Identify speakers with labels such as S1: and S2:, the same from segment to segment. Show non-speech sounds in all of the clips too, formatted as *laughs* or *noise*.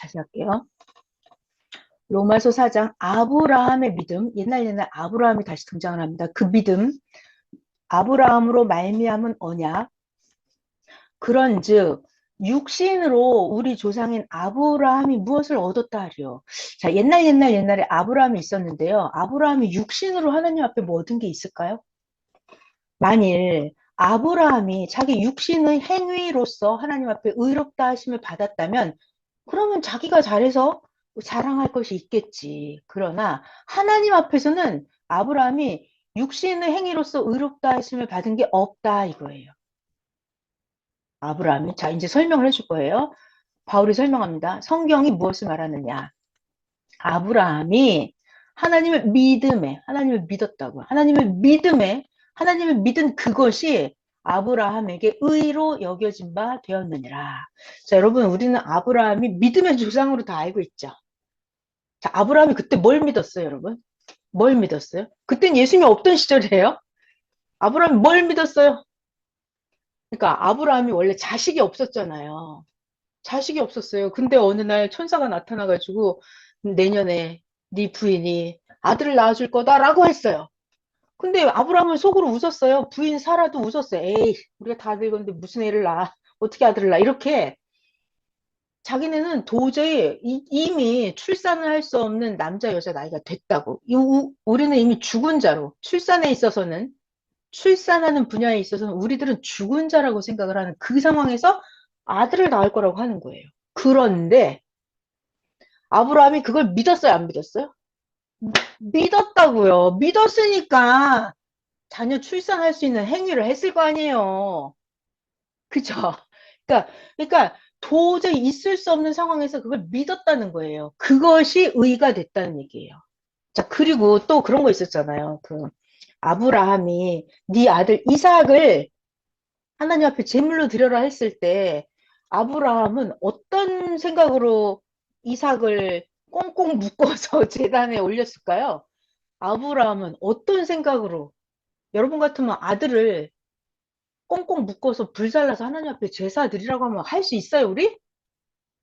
S1: 다시 할게요. 로마서 4장 아브라함의 믿음 옛날 옛날 아브라함이 다시 등장을 합니다. 그 믿음 아브라함으로 말미암은 언약 그런즉 육신으로 우리 조상인 아브라함이 무엇을 얻었다 하리요. 자 옛날 옛날 옛날에 아브라함이 있었는데요. 아브라함이 육신으로 하나님 앞에 뭐 얻은 게 있을까요? 만일 아브라함이 자기 육신의 행위로서 하나님 앞에 의롭다 하심을 받았다면 그러면 자기가 잘해서 자랑할 것이 있겠지. 그러나 하나님 앞에서는 아브라함이 육신의 행위로서 의롭다 하심을 받은 게 없다 이거예요. 아브라함이 자 이제 설명을 해줄 거예요. 바울이 설명합니다. 성경이 무엇을 말하느냐? 아브라함이 하나님을 믿음에 하나님을 믿었다고 하나님을 믿음에 하나님을 믿은 그것이 아브라함에게 의로 여겨진 바 되었느니라. 자, 여러분, 우리는 아브라함이 믿음의 조상으로 다 알고 있죠. 자, 아브라함이 그때 뭘 믿었어요, 여러분? 뭘 믿었어요? 그땐 예수님이 없던 시절이에요. 아브라함이 뭘 믿었어요? 그러니까 아브라함이 원래 자식이 없었잖아요. 자식이 없었어요. 근데 어느 날 천사가 나타나가지고 내년에 네 부인이 아들을 낳아줄 거다라고 했어요. 근데 아브라함은 속으로 웃었어요. 부인 사라도 웃었어요. 에이, 우리가 다 늙었는데 무슨 애를 낳아? 어떻게 아들을 낳아? 이렇게 자기네는 도저히 이, 미 출산을 할 수 없는 남자 여자 나이가 됐다고. 이, 우리는 이미 죽은 자로 출산에 있어서는 출산하는 분야에 있어서는 우리들은 죽은 자라고 생각을 하는 그 상황에서 아들을 낳을 거라고 하는 거예요. 그런데 아브라함이 그걸 믿었어요, 안 믿었어요? 믿었다고요. 믿었으니까 자녀 출산할 수 있는 행위를 했을 거 아니에요. 그죠? 그러니까, 그러니까 도저히 있을 수 없는 상황에서 그걸 믿었다는 거예요. 그것이 의가 됐다는 얘기예요. 자, 그리고 또 그런 거 있었잖아요. 그 아브라함이 네 아들 이삭을 하나님 앞에 제물로 드려라 했을 때 아브라함은 어떤 생각으로 이삭을 꽁꽁 묶어서 *laughs* 재단에 올렸을까요? 아브라함은 어떤 생각으로 여러분 같으면 아들을 꽁꽁 묶어서 불살라서 하나님 앞에 제사 드리라고 하면 할 수 있어요, 우리?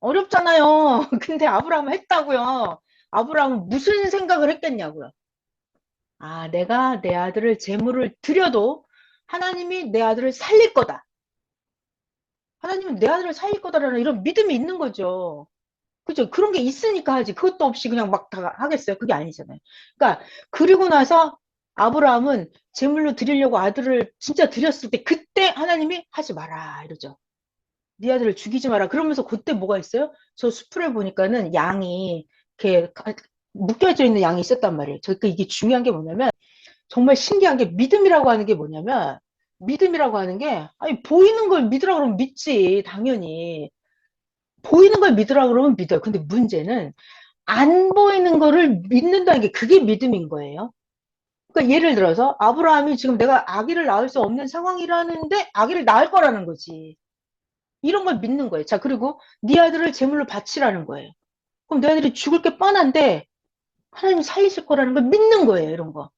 S1: 어렵잖아요. *laughs* 근데 아브라함은 했다고요. 아브라함은 무슨 생각을 했겠냐고요. 아, 내가 내 아들을 제물을 드려도 하나님이 내 아들을 살릴 거다. 하나님은 내 아들을 살릴 거다라는 이런 믿음이 있는 거죠. 그죠? 그런 게 있으니까 하지. 그것도 없이 그냥 막 다 하겠어요. 그게 아니잖아요. 그러니까 그리고 나서 아브라함은 제물로 드리려고 아들을 진짜 드렸을 때 그때 하나님이 하지 마라 이러죠. 네 아들을 죽이지 마라. 그러면서 그때 뭐가 있어요? 저 수풀에 보니까는 양이 이렇게 묶여져 있는 양이 있었단 말이에요. 저 이게 중요한 게 뭐냐면 정말 신기한 게 믿음이라고 하는 게 뭐냐면 믿음이라고 하는 게 아니 보이는 걸 믿으라 그러면 믿지 당연히 보이는 걸 믿으라 그러면 믿어요. 근데 문제는 안 보이는 거를 믿는다는 게 그게 믿음인 거예요. 그러니까 예를 들어서 아브라함이 지금 내가 아기를 낳을 수 없는 상황이라는데 아기를 낳을 거라는 거지. 이런 걸 믿는 거예요. 자 그리고 네 아들을 제물로 바치라는 거예요. 그럼 내 아들이 죽을 게 뻔한데 하나님 살리실 거라는 걸 믿는 거예요. 이런 거.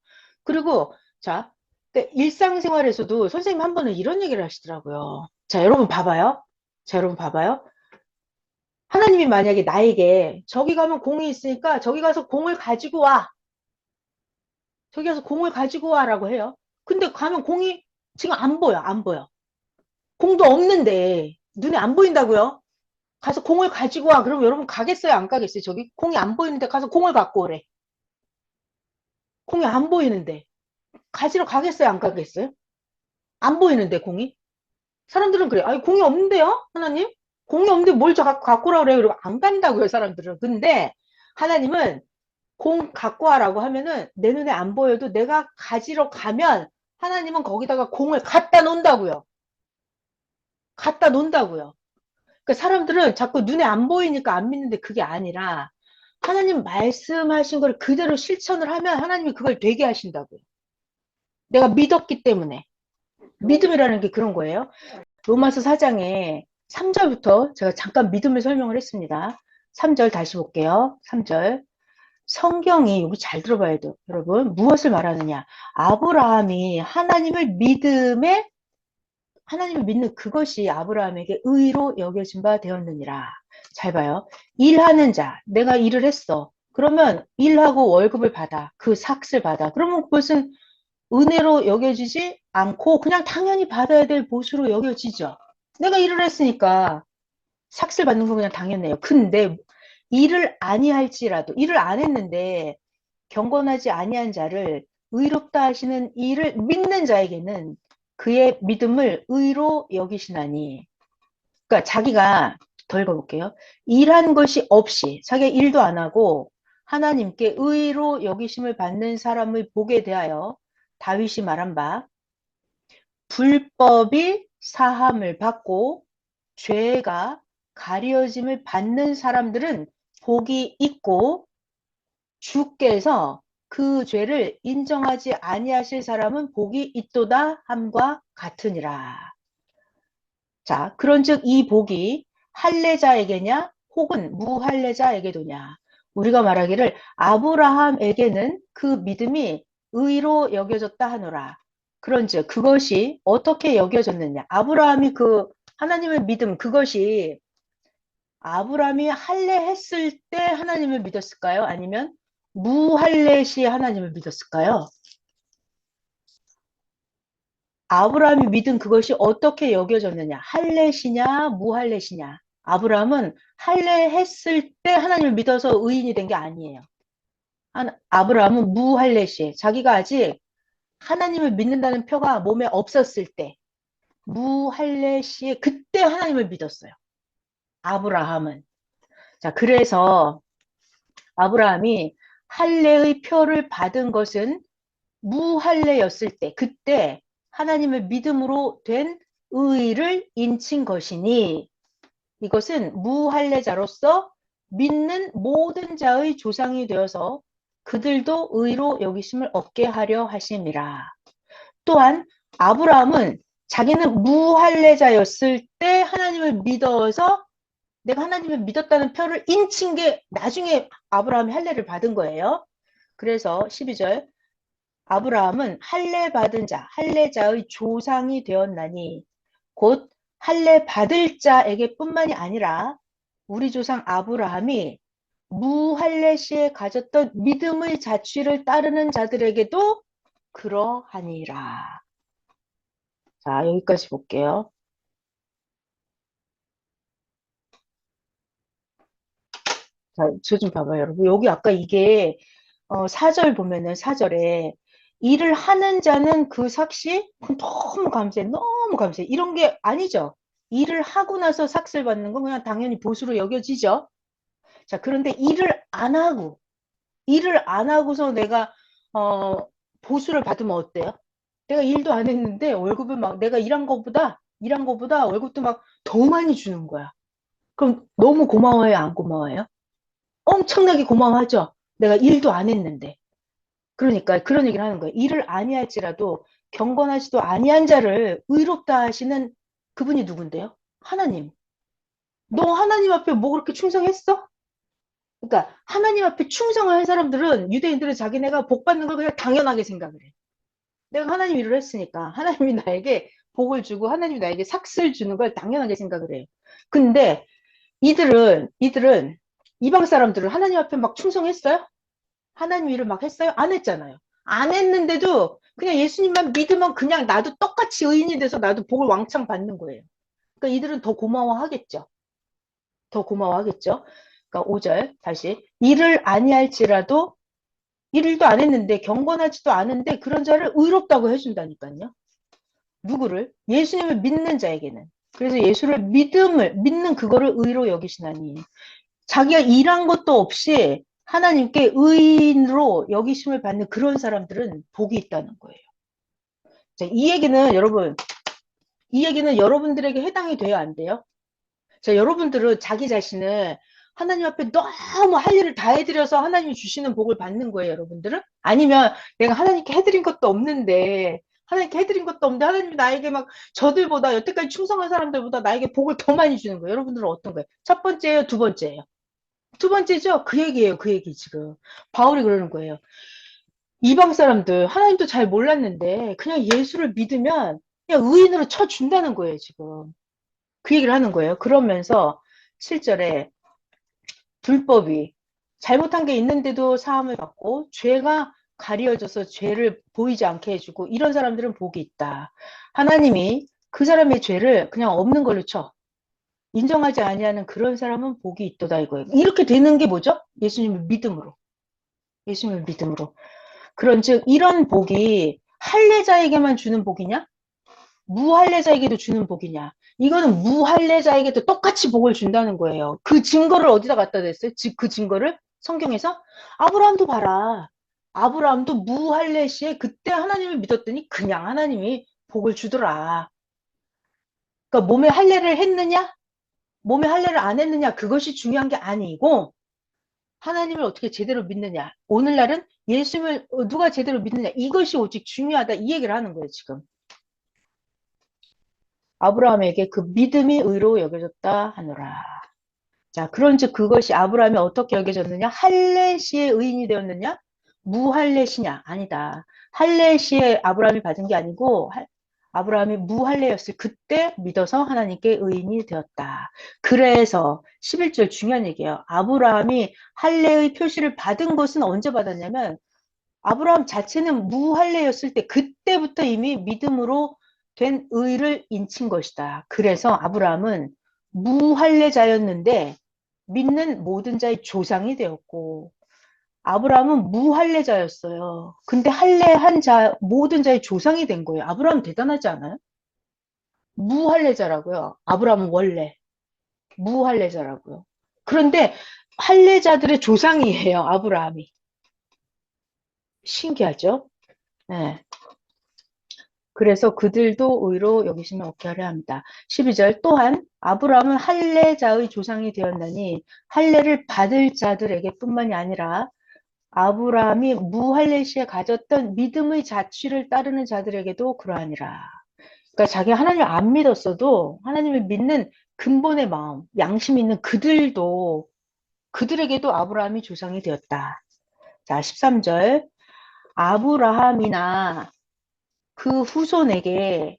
S1: 그리고 자 그러니까 일상생활에서도 선생님 한 번은 이런 얘기를 하시더라고요. 자 여러분 봐봐요. 자 여러분 봐봐요. 하나님이 만약에 나에게 저기 가면 공이 있으니까 저기 가서 공을 가지고 와. 저기 가서 공을 가지고 와라고 해요. 근데 가면 공이 지금 안 보여. 안 보여. 공도 없는데 눈에 안 보인다고요? 가서 공을 가지고 와. 그럼 여러분 가겠어요? 안 가겠어요? 저기 공이 안 보이는데 가서 공을 갖고 오래. 공이 안 보이는데 가지러 가겠어요? 안 가겠어요? 안 보이는데 공이? 사람들은 그래. 아니 공이 없는데요? 하나님? 공이 없는데 뭘 갖고 오라 그래요? 그러고 안 간다고요, 사람들은. 근데 하나님은 공 갖고 와라고 하면은 내 눈에 안 보여도 내가 가지러 가면 하나님은 거기다가 공을 갖다 놓는다고요. 갖다 놓는다고요. 그러니까 사람들은 자꾸 눈에 안 보이니까 안 믿는데 그게 아니라 하나님 말씀하신 걸 그대로 실천을 하면 하나님이 그걸 되게 하신다고요. 내가 믿었기 때문에. 믿음이라는 게 그런 거예요. 로마서 4장에 3절부터 제가 잠깐 믿음을 설명을 했습니다. 3절 다시 볼게요. 3절. 성경이 여기 잘 들어봐야 돼요. 여러분 무엇을 말하느냐. 아브라함이 하나님을 믿음에 하나님을 믿는 그것이 아브라함에게 의로 여겨진 바 되었느니라. 잘 봐요. 일하는 자, 내가 일을 했어. 그러면 일하고 월급을 받아. 그 삭슬 받아. 그러면 그것은 은혜로 여겨지지 않고 그냥 당연히 받아야 될 보수로 여겨지죠. 내가 일을 했으니까 삭슬 받는 건 그냥 당연해요. 근데 일을 아니할지라도 일을 안 했는데 경건하지 아니한 자를 의롭다 하시는 이를 믿는 자에게는 그의 믿음을 의로 여기시나니 그러니까 자기가 더 읽어볼게요. 일한 것이 없이 자기가 일도 안 하고 하나님께 의로 여기심을 받는 사람을 보게 대하여 다윗이 말한 바 불법이 사함을 받고 죄가 가려짐을 받는 사람들은 복이 있고 주께서 그 죄를 인정하지 아니하실 사람은 복이 있도다 함과 같으니라. 자, 그런즉 이 복이 할례자에게냐 혹은 무할례자에게도냐. 우리가 말하기를 아브라함에게는 그 믿음이 의로 여겨졌다 하노라. 그런즉 그것이 어떻게 여겨졌느냐. 아브라함이 그 하나님의 믿음 그것이 아브라함이 할례 했을 때 하나님을 믿었을까요? 아니면 무할례 시 하나님을 믿었을까요? 아브라함이 믿은 그것이 어떻게 여겨졌느냐? 할례시냐, 무할례시냐? 아브라함은 할례 했을 때 하나님을 믿어서 의인이 된 게 아니에요. 아브라함은 무할례 시 자기가 아직 하나님을 믿는다는 표가 몸에 없었을 때 무할례 시에 그때 하나님을 믿었어요. 아브라함은. 자, 그래서 아브라함이 할례의 표를 받은 것은 무할례였을 때 그때 하나님을 믿음으로 된 의를 인친 것이니 이것은 무할례자로서 믿는 모든 자의 조상이 되어서 그들도 의로 여기심을 얻게 하려 하심이라. 또한 아브라함은 자기는 무할례자였을 때 하나님을 믿어서 내가 하나님을 믿었다는 표를 인친 게 나중에 아브라함이 할례를 받은 거예요. 그래서 12절 아브라함은 할례 받은 자, 할례자의 조상이 되었나니 곧 할례 받을 자에게 뿐만이 아니라 우리 조상 아브라함이 무할례 시에 가졌던 믿음의 자취를 따르는 자들에게도 그러하니라. 자, 여기까지 볼게요. 자, 저 좀 봐봐요, 여러분. 여기 아까 이게 어, 4절 보면은 4절에 일을 하는 자는 그 삭시 너무 감사해, 너무 감사해. 이런 게 아니죠. 일을 하고 나서 삭슬 받는 건 그냥 당연히 보수로 여겨지죠. 자, 그런데 일을 안 하고, 일을 안 하고서 내가, 어, 보수를 받으면 어때요? 내가 일도 안 했는데 월급을 막 내가 일한 거보다, 일한 거보다 월급도 막 더 많이 주는 거야. 그럼 너무 고마워요? 안 고마워요? 엄청나게 고마워하죠? 내가 일도 안 했는데. 그러니까 그런 얘기를 하는 거예요. 일을 아니할지라도 경건하지도 아니한 자를 의롭다 하시는 그분이 누군데요? 하나님. 너 하나님 앞에 뭐 그렇게 충성했어? 그러니까 하나님 앞에 충성을 한 사람들은 유대인들은 자기네가 복 받는 걸 그냥 당연하게 생각을 해. 내가 하나님 일을 했으니까 하나님이 나에게 복을 주고 하나님이 나에게 삭슬 주는 걸 당연하게 생각을 해요. 근데 이들은 이들은 이방 사람들은 하나님 앞에 막 충성했어요? 하나님 일을 막 했어요? 안 했잖아요. 안 했는데도 그냥 예수님만 믿으면 그냥 나도 똑같이 의인이 돼서 나도 복을 왕창 받는 거예요. 그러니까 이들은 더 고마워하겠죠. 더 고마워하겠죠. 그러니까 5절 다시 일을 아니할지라도 일도 안 했는데 경건하지도 않은데 그런 자를 의롭다고 해준다니까요. 누구를? 예수님을 믿는 자에게는. 그래서 예수를 믿음을 믿는 그거를 의로 여기시나니 자기가 일한 것도 없이 하나님께 의인으로 여기심을 받는 그런 사람들은 복이 있다는 거예요. 자, 이 얘기는 여러분, 이 얘기는 여러분들에게 해당이 돼야 안 돼요? 자, 여러분들은 자기 자신을 하나님 앞에 너무 할 일을 다 해드려서 하나님이 주시는 복을 받는 거예요, 여러분들은? 아니면 내가 하나님께 해드린 것도 없는데, 하나님께 해드린 것도 없는데, 하나님이 나에게 막 저들보다, 여태까지 충성한 사람들보다 나에게 복을 더 많이 주는 거예요. 여러분들은 어떤 거예요? 첫 번째예요, 두 번째예요? 두 번째죠? 그 얘기예요. 그 얘기 지금. 바울이 그러는 거예요. 이방 사람들 하나님도 잘 몰랐는데 그냥 예수를 믿으면 그냥 의인으로 쳐준다는 거예요, 지금. 그 얘기를 하는 거예요. 그러면서 7절에 불법이 잘못한 게 있는데도 사함을 받고 죄가 가려져서 죄를 보이지 않게 해주고 이런 사람들은 복이 있다. 하나님이 그 사람의 죄를 그냥 없는 걸로 쳐. 인정하지 아니하는 그런 사람은 복이 있도다 이거예요. 이렇게 되는 게 뭐죠? 예수님을 믿음으로. 예수님을 믿음으로. 그런즉 이런 복이 할례자에게만 주는 복이냐? 무할례자에게도 주는 복이냐? 이거는 무할례자에게도 똑같이 복을 준다는 거예요. 그 증거를 어디다 갖다 댔어요? 즉 그 증거를 성경에서 아브라함도 봐라. 아브라함도 무할례 시에 그때 하나님을 믿었더니 그냥 하나님이 복을 주더라. 그러니까 몸에 할례를 했느냐? 몸에 할례를 안 했느냐? 그것이 중요한 게 아니고 하나님을 어떻게 제대로 믿느냐? 오늘날은 예수님을 누가 제대로 믿느냐? 이것이 오직 중요하다. 이 얘기를 하는 거예요, 지금. 아브라함에게 그 믿음이 의로 여겨졌다 하노라. 자, 그런즉 그것이 아브라함이 어떻게 여겨졌느냐? 할례시의 의인이 되었느냐? 무할례시냐? 아니다. 할례시에 아브라함이 받은 게 아니고 아브라함이 무할례였을 그때 믿어서 하나님께 의인이 되었다. 그래서 11절 중요한 얘기예요. 아브라함이 할례의 표시를 받은 것은 언제 받았냐면 아브라함 자체는 무할례였을 때 그때부터 이미 믿음으로 된 의를 인친 것이다. 그래서 아브라함은 무할례자였는데 믿는 모든 자의 조상이 되었고 아브라함은 무할례자였어요. 근데 할례한 자 모든 자의 조상이 된 거예요. 아브라함 대단하지 않아요? 무할례자라고요. 아브라함은 원래 무할례자라고요. 그런데 할례자들의 조상이에요. 아브라함이. 신기하죠? 네. 그래서 그들도 의로 여기시면 어떻게 하려 합니다. 12절 또한 아브라함은 할례자의 조상이 되었나니 할례를 받을 자들에게 뿐만이 아니라 아브라함이 무할례 시에 가졌던 믿음의 자취를 따르는 자들에게도 그러하니라. 그러니까 자기 하나님을 안 믿었어도 하나님을 믿는 근본의 마음, 양심 있는 그들도 그들에게도 아브라함이 조상이 되었다. 자, 13절 아브라함이나 그 후손에게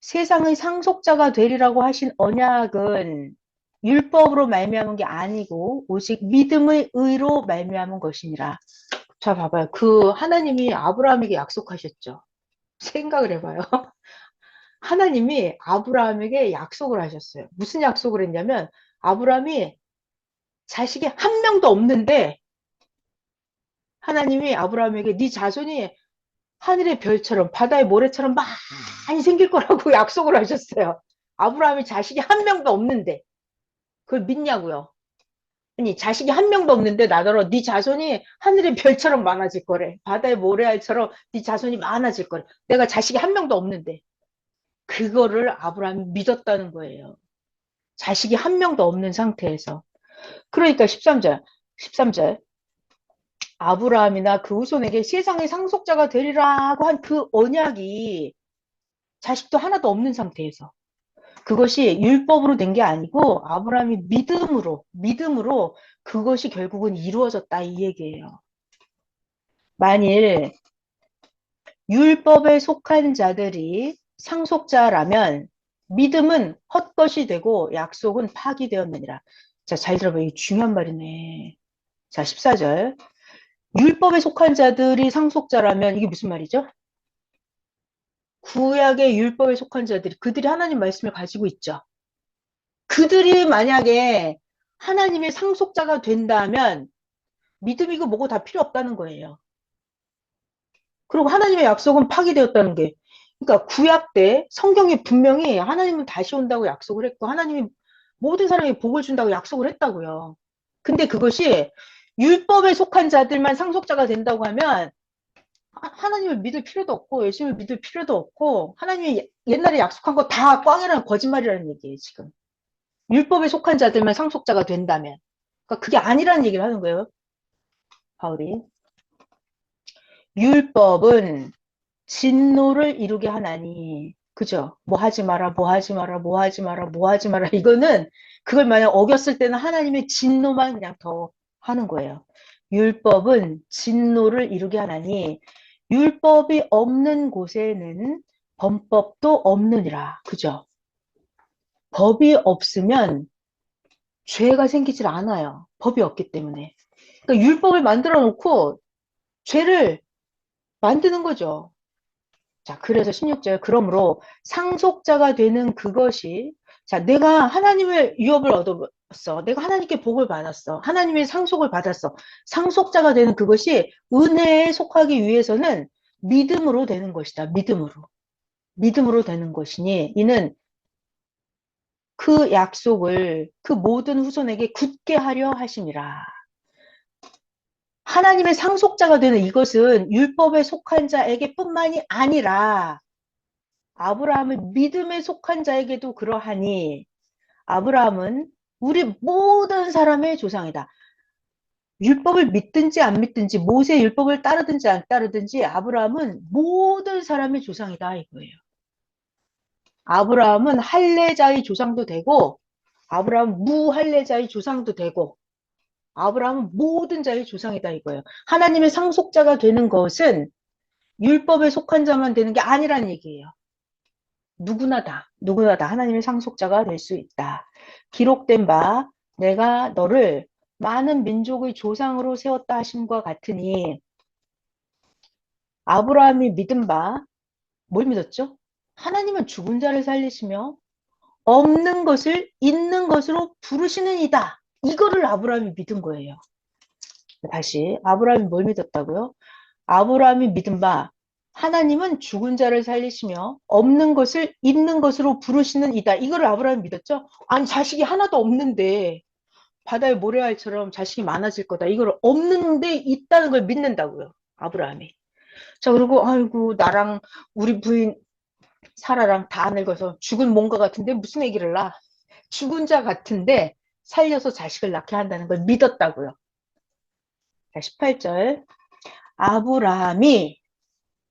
S1: 세상의 상속자가 되리라고 하신 언약은 율법으로 말미암은 게 아니고 오직 믿음의 의로 말미암은 것이니라. 자 봐봐요. 그 하나님이 아브라함에게 약속하셨죠. 생각을 해봐요. *laughs* 하나님이 아브라함에게 약속을 하셨어요. 무슨 약속을 했냐면 아브라함이 자식이 한 명도 없는데 하나님이 아브라함에게 네 자손이 하늘의 별처럼 바다의 모래처럼 많이 생길 거라고 *laughs* 약속을 하셨어요. 아브라함이 자식이 한 명도 없는데 그걸 믿냐고요. 아니 자식이 한 명도 없는데 나더러 네 자손이 하늘의 별처럼 많아질 거래. 바다의 모래알처럼 네 자손이 많아질 거래. 내가 자식이 한 명도 없는데 그거를 아브라함이 믿었다는 거예요. 자식이 한 명도 없는 상태에서. 그러니까 13절 13절 아브라함이나 그 후손에게 세상의 상속자가 되리라고 한 그 언약이 자식도 하나도 없는 상태에서 그것이 율법으로 된 게 아니고 아브라함이 믿음으로 믿음으로 그것이 결국은 이루어졌다 이 얘기예요. 만일 율법에 속한 자들이 상속자라면 믿음은 헛것이 되고 약속은 파기되었느니라. 자, 잘 들어봐요. 이 중요한 말이네. 자, 14절. 율법에 속한 자들이 상속자라면 이게 무슨 말이죠? 구약의 율법에 속한 자들이 그들이 하나님 말씀을 가지고 있죠. 그들이 만약에 하나님의 상속자가 된다면 믿음이고 뭐고 다 필요 없다는 거예요. 그리고 하나님의 약속은 파기되었다는 게 그러니까 구약 때 성경이 분명히 하나님은 다시 온다고 약속을 했고 하나님이 모든 사람에게 복을 준다고 약속을 했다고요. 근데 그것이 율법에 속한 자들만 상속자가 된다고 하면 하나님을 믿을 필요도 없고 예수님을 믿을 필요도 없고 하나님이 옛날에 약속한 거 다 꽝이라는 거짓말이라는 얘기예요 지금. 율법에 속한 자들만 상속자가 된다면. 그러니까 그게 아니라는 얘기를 하는 거예요 바울이. 율법은 진노를 이루게 하나니 그죠? 뭐 하지 마라 뭐 하지 마라 뭐 하지 마라 뭐 하지 마라. 이거는 그걸 만약 어겼을 때는 하나님의 진노만 그냥 더 하는 거예요. 율법은 진노를 이루게 하나니 율법이 없는 곳에는 범법도 없느니라. 그죠? 법이 없으면 죄가 생기질 않아요. 법이 없기 때문에. 그러니까 율법을 만들어 놓고 죄를 만드는 거죠. 자, 그래서 16절, 그러므로 상속자가 되는 그것이, 자, 내가 하나님의 유업을 얻 었어. 내가 하나님께 복을 받았어. 하나님의 상속을 받았어. 상속자가 되는 그것이 은혜에 속하기 위해서는 믿음으로 되는 것이다. 믿음으로. 믿음으로 되는 것이니, 이는 그 약속을 그 모든 후손에게 굳게 하려 하심이라. 하나님의 상속자가 되는 이것은 율법에 속한 자에게 뿐만이 아니라 아브라함을 믿음에 속한 자에게도 그러하니 아브라함은 우리 모든 사람의 조상이다. 율법을 믿든지 안 믿든지 모세 율법을 따르든지 안 따르든지 아브라함은 모든 사람의 조상이다 이거예요. 아브라함은 할례자의 조상도 되고 아브라함 무할례자의 조상도 되고 아브라함은 모든 자의 조상이다 이거예요. 하나님의 상속자가 되는 것은 율법에 속한 자만 되는 게 아니라는 얘기예요. 누구나 다, 누구나 다 하나님의 상속자가 될 수 있다. 기록된 바 내가 너를 많은 민족의 조상으로 세웠다 하심과 같으니 아브라함이 믿은 바 뭘 믿었죠? 하나님은 죽은 자를 살리시며 없는 것을 있는 것으로 부르시는 이다. 이거를 아브라함이 믿은 거예요. 다시 아브라함이 뭘 믿었다고요? 아브라함이 믿은 바 하나님은 죽은 자를 살리시며 없는 것을 있는 것으로 부르시는 이다. 이거를 아브라함이 믿었죠? 아니 자식이 하나도 없는데 바다의 모래알처럼 자식이 많아질 거다. 이걸 없는데 있다는 걸 믿는다고요. 아브라함이. 자 그리고 아이고 나랑 우리 부인 사라랑 다 늙어서 죽은 뭔가 같은데 무슨 얘기를 나? 죽은 자 같은데 살려서 자식을 낳게 한다는 걸 믿었다고요. 자, 18절. 아브라함이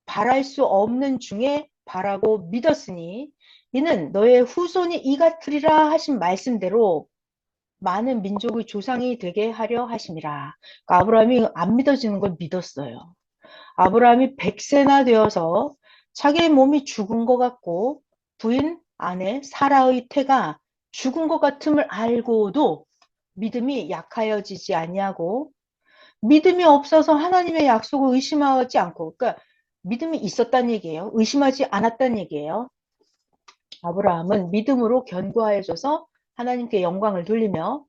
S1: 바랄 수 없는 중에 바라고 믿었으니 이는 너의 후손이 이 같으리라 하신 말씀대로 많은 민족의 조상이 되게 하려 하심이라. 그러니까 아브라함이 안 믿어지는 걸 믿었어요. 아브라함이 100세나 되어서 자기의 몸이 죽은 것 같고 부인 아내 사라의 태가 죽은 것 같음을 알고도 믿음이 약하여지지 않냐고 믿음이 없어서 하나님의 약속을 의심하지 않고 그러니까 믿음이 있었다는 얘기예요. 의심하지 않았다는 얘기예요. 아브라함은 믿음으로 견고하여져서 하나님께 영광을 돌리며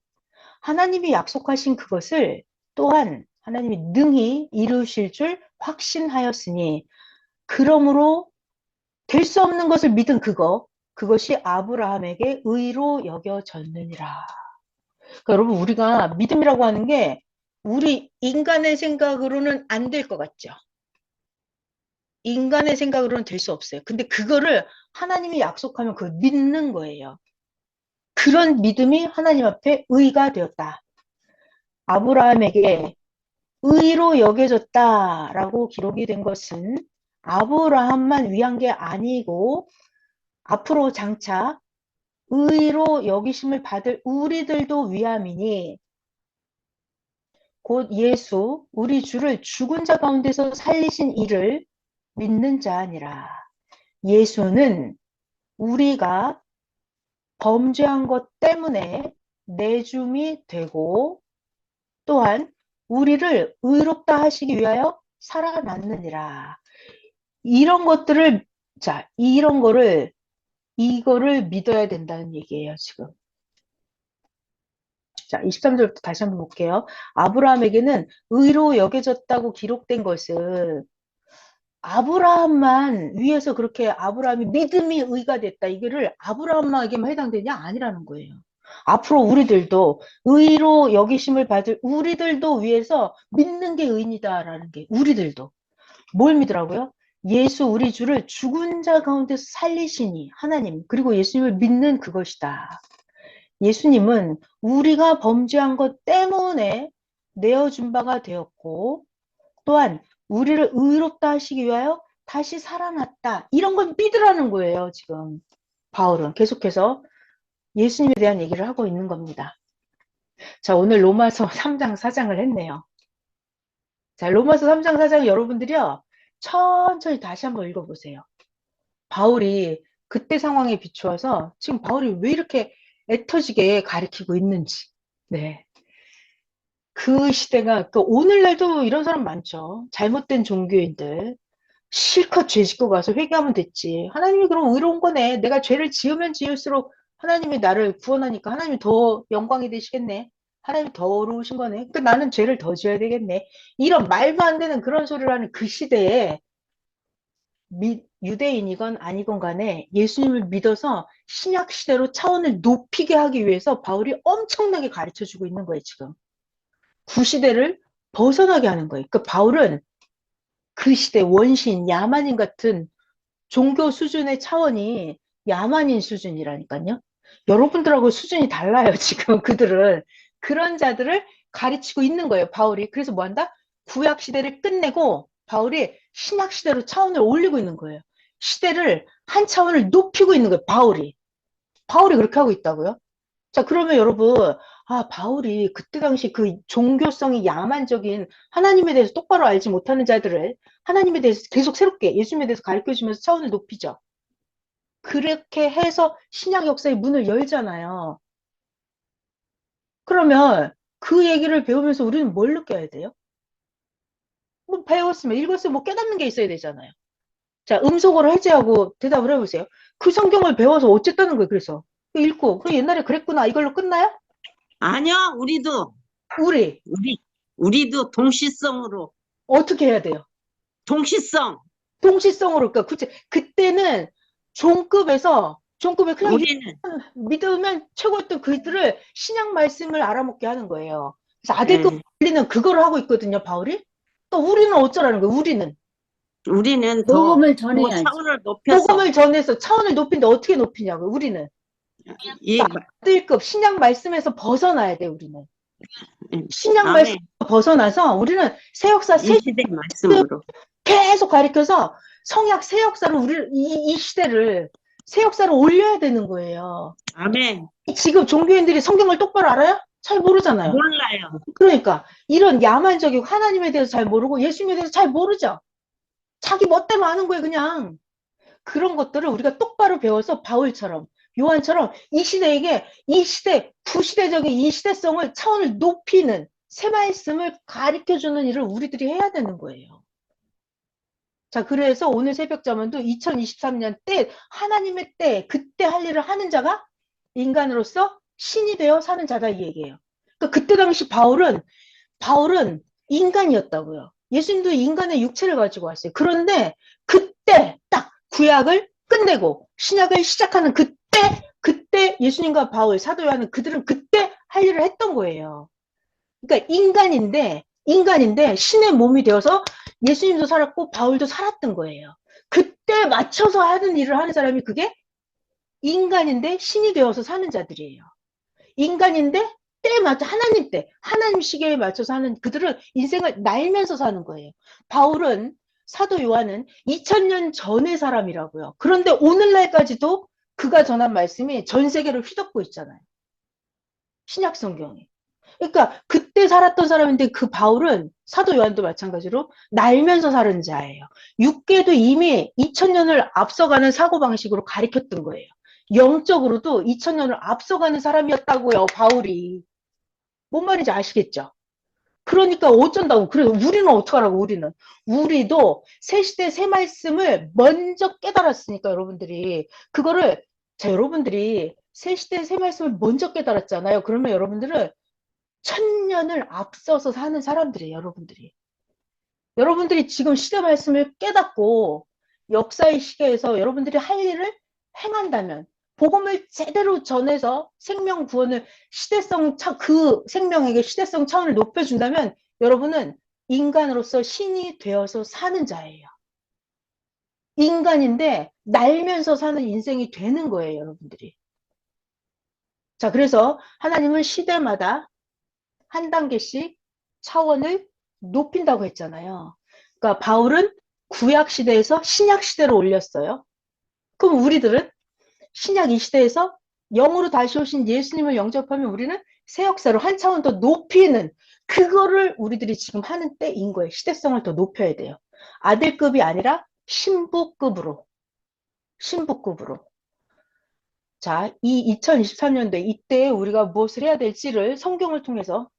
S1: 하나님이 약속하신 그것을 또한 하나님이 능히 이루실 줄 확신하였으니 그러므로 될 수 없는 것을 믿은 그거 그것이 아브라함에게 의로 여겨졌느니라. 그러니까 여러분 우리가 믿음이라고 하는 게 우리 인간의 생각으로는 안 될 것 같죠. 인간의 생각으로는 될 수 없어요. 근데 그거를 하나님이 약속하면 그걸 믿는 거예요. 그런 믿음이 하나님 앞에 의가 되었다. 아브라함에게 의로 여겨졌다라고 기록이 된 것은 아브라함만 위한 게 아니고 앞으로 장차 의로 여기심을 받을 우리들도 위함이니 곧 예수 우리 주를 죽은 자 가운데서 살리신 이를 믿는 자 아니라 예수는 우리가 범죄한 것 때문에 내줌이 되고 또한 우리를 의롭다 하시기 위하여 살아났느니라. 이런 것들을 자 이런 거를 이거를 믿어야 된다는 얘기예요 지금. 자 23절부터 다시 한번 볼게요. 아브라함에게는 의로 여겨졌다고 기록된 것은 아브라함만 위에서 그렇게 아브라함이 믿음이 의가 됐다. 이거를 아브라함에게만 해당되냐? 아니라는 거예요. 앞으로 우리들도 의로 여기심을 받을 우리들도 위해서 믿는 게 의인이다라는 게 우리들도 뭘 믿으라고요? 예수 우리 주를 죽은 자 가운데서 살리시니 하나님 그리고 예수님을 믿는 그것이다. 예수님은 우리가 범죄한 것 때문에 내어준 바가 되었고 또한 우리를 의롭다 하시기 위하여 다시 살아났다. 이런 걸 믿으라는 거예요, 지금. 바울은 계속해서 예수님에 대한 얘기를 하고 있는 겁니다. 자, 오늘 로마서 *laughs* 3장 4장을 했네요. 자, 로마서 3장 4장 여러분들이요. 천천히 다시 한번 읽어보세요. 바울이 그때 상황에 비추어서 지금 바울이 왜 이렇게 애터지게 가리키고 있는지. 네. 그 시대가, 그 오늘날도 이런 사람 많죠. 잘못된 종교인들. 실컷 죄 짓고 가서 회개하면 됐지. 하나님이 그럼 의로운 거네. 내가 죄를 지으면 지을수록 하나님이 나를 구원하니까 하나님이 더 영광이 되시겠네. 하나님이 더 어려우신 거네. 그러니까 나는 죄를 더 지어야 되겠네. 이런 말도 안 되는 그런 소리를 하는 그 시대에 미- 유대인이건 아니건 간에 예수님을 믿어서 신약 시대로 차원을 높이게 하기 위해서 바울이 엄청나게 가르쳐 주고 있는 거예요, 지금. 구시대를 벗어나게 하는 거예요. 그 바울은 그 시대 원신, 야만인 같은 종교 수준의 차원이 야만인 수준이라니까요. 여러분들하고 수준이 달라요, *laughs* 지금 그들은. 그런 자들을 가르치고 있는 거예요, 바울이. 그래서 뭐 한다? 구약 시대를 끝내고 바울이 신약 시대로 차원을 올리고 있는 거예요. 시대를 한 차원을 높이고 있는 거예요, 바울이. 바울이 그렇게 하고 있다고요? 자, 그러면 여러분, 아, 바울이 그때 당시 그 종교성이 야만적인 하나님에 대해서 똑바로 알지 못하는 자들을 하나님에 대해서 계속 새롭게 예수님에 대해서 가르쳐 주면서 차원을 높이죠. 그렇게 해서 신약 역사의 문을 열잖아요. 그러면 그 얘기를 배우면서 우리는 뭘 느껴야 돼요? 뭐 배웠으면 읽었으면 뭐 깨닫는 게 있어야 되잖아요. 자, 음속어로 해제하고 대답을 해보세요. 그 성경을 배워서 어쨌다는 거예요. 그래서 그 읽고 그 옛날에 그랬구나 이걸로 끝나요?
S2: 아니야, 우리도,
S1: 우리
S2: 우리, 우리도 동시성으로,
S1: 어떻게 해야 돼요?
S2: 동시성.
S1: 동시성으로 그러니까 그치 그때는 종급에서 종급에 그냥
S2: 우리는,
S1: 믿으면 최고였던 그들을 신약 말씀을 알아먹게 하는 거예요. 그래서 아들급
S2: 음.
S1: 원리는 그거를 하고 있거든요, 바울이. 또 우리는 어쩌라는 거예요, 우리는.
S2: 우리는 더,
S3: 복음을
S2: 더
S3: 전해야지.
S2: 차원을 높여서,
S1: 복음을 전해서 차원을 높인데 어떻게 높이냐고요, 우리는.
S2: 이,
S1: 아들급 신약 말씀에서 벗어나야 돼, 우리는.
S2: 음,
S1: 신약
S2: 아멘.
S1: 말씀 벗어나서 우리는 새 역사,
S2: 새이 시대 말씀으로.
S1: 계속 가리켜서 성약 새 역사를 우리 이, 이 시대를 새 역사를 올려야 되는 거예요.
S2: 아멘.
S1: 지금 종교인들이 성경을 똑바로 알아요? 잘 모르잖아요.
S2: 몰라요.
S1: 그러니까 이런 야만적이고 하나님에 대해서 잘 모르고 예수님에 대해서 잘 모르죠. 자기 멋대로 아는 거예요, 그냥. 그런 것들을 우리가 똑바로 배워서 바울처럼 요한처럼 이 시대에게 이 시대 구시대적인 이 시대성을 차원을 높이는 새 말씀을 가르쳐 주는 일을 우리들이 해야 되는 거예요. 자, 그래서 오늘 새벽 자문도 2023년 때 하나님의 때 그때 할 일을 하는 자가 인간으로서 신이 되어 사는 자다 이 얘기예요. 그러니까 그때 당시 바울은 바울은 인간이었다고요. 예수님도 인간의 육체를 가지고 왔어요. 그런데 그때 딱 구약을 끝내고 신약을 시작하는 그때 그때 예수님과 바울 사도 요한은 그들은 그때 할 일을 했던 거예요. 그러니까 인간인데 인간인데 신의 몸이 되어서 예수님도 살았고 바울도 살았던 거예요. 그때 맞춰서 하는 일을 하는 사람이 그게 인간인데 신이 되어서 사는 자들이에요. 인간인데 때에 맞춰 하나님 때 하나님 시계에 맞춰서 하는 그들은 인생을 날면서 사는 거예요. 바울은 사도 요한은 2000년 전의 사람이라고요. 그런데 오늘날까지도 그가 전한 말씀이 전 세계를 휘덮고 있잖아요. 신약 성경에. 그러니까 그때 살았던 사람인데 그 바울은 사도 요한도 마찬가지로 날면서 사는 자예요. 육계도 이미 2000년을 앞서가는 사고방식으로 가리켰던 거예요. 영적으로도 2000년을 앞서가는 사람이었다고요, 바울이. 뭔 말인지 아시겠죠? 그러니까 어쩐다고. 그래, 우리는 어떡하라고, 우리는. 우리도 새 시대 새 말씀을 먼저 깨달았으니까, 여러분들이. 그거를, 자, 여러분들이 새 시대 새 말씀을 먼저 깨달았잖아요. 그러면 여러분들은 천년을 앞서서 사는 사람들이에요, 여러분들이. 여러분들이 지금 시대 말씀을 깨닫고 역사의 시계에서 여러분들이 할 일을 행한다면 복음을 제대로 전해서 생명 구원을 시대성 차, 그 생명에게 시대성 차원을 높여준다면 여러분은 인간으로서 신이 되어서 사는 자예요. 인간인데 날면서 사는 인생이 되는 거예요, 여러분들이. 자, 그래서 하나님은 시대마다 한 단계씩 차원을 높인다고 했잖아요. 그러니까 바울은 구약 시대에서 신약 시대로 올렸어요. 그럼 우리들은 신약 이 시대에서 영으로 다시 오신 예수님을 영접하면 우리는 새 역사로 한 차원 더 높이는 그거를 우리들이 지금 하는 때인 거예요. 시대성을 더 높여야 돼요. 아들급이 아니라 신부급으로. 신부급으로. 자, 이 2023년도에 이때 우리가 무엇을 해야 될지를 성경을 통해서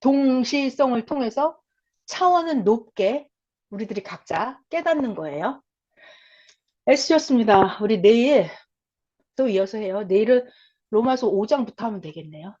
S1: 동시성을 통해서 차원은 높게 우리들이 각자 깨닫는 거예요. 애쓰셨습니다. 우리 내일 또 이어서 해요. 내일은 로마서 5장부터 하면 되겠네요.